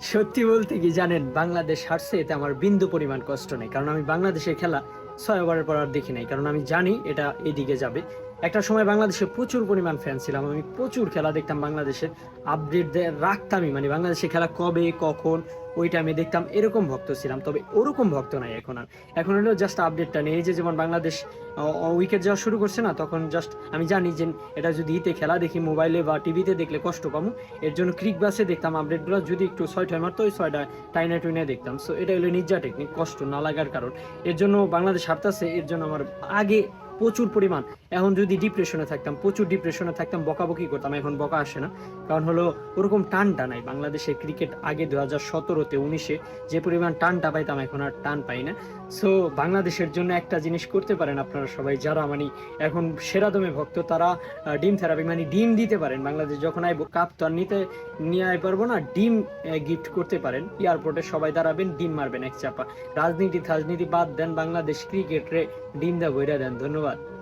সত্যি বলতে কি জানেন, বাংলাদেশ হারছে, এতে আমার বিন্দু পরিমাণ কষ্ট নেই। কারণ আমি বাংলাদেশের খেলা ছয় ওভারের পর আর দেখি নাই। কারণ আমি জানি এটা এদিকে যাবে। একটা সময় বাংলাদেশে প্রচুর পরিমাণ ফ্যান ছিলাম। আমি প্রচুর খেলা দেখতাম বাংলাদেশের আপডেট রাখতামই মানে বাংলাদেশে খেলা কবে, কখন, ওই টাইমে দেখতাম এরকম ভক্ত ছিলাম, তবে ওরকম ভক্ত নাই এখন আর। এখন হলেও জাস্ট আপডেটটা নেই। এই যে যেমন বাংলাদেশ উইকেট যাওয়া শুরু করছে না, তখন জাস্ট আমি জানি যে এটা যদি ইতে খেলা দেখি মোবাইলে বা টিভিতে দেখলে কষ্ট পাবো। এর জন্য ক্রিক বাসে দেখতাম আপডেটগুলো যদি একটু ছয় ছয় মারতো, ওই ছয়টা টাইনে টুইনে দেখতাম। সো এটা হলো নির্জা টেকনিক কষ্ট না লাগার কারণ। এর জন্য বাংলাদেশ হারতাছে, এর জন্য আমার আগে প্রচুর পরিমাণ। এখন যদি ডিপ্রেশনে থাকতাম, প্রচুর ডিপ্রেশনে থাকতাম, বকাবকি করতাম, এখন বকা আসে না। কারণ হলো, ওরকম টানটা নাই। বাংলাদেশের ক্রিকেট আগে দু হাজার সতেরোতে, উনিশে যে পরিমাণ টানটা পাইতাম, এখন আর টান পাই না। সো বাংলাদেশের জন্য একটা জিনিস করতে পারেন আপনারা সবাই, যারা মানে এখন সেরা দমে ভক্ত, তারা ডিম থেরাপি মানে ডিম দিতে পারেন। বাংলাদেশ যখন আইব কাপ তো আর নিতে, নিয়ে আই পারব না, ডিম গিফট করতে পারেন। এয়ারপোর্টে সবাই দাঁড়াবেন, ডিম মারবেন এক চাপা। রাজনীতি রাজনীতি বাদ দেন বাংলাদেশ ক্রিকেটরে ডিম দা বইরা দেন ধন্যবাদ।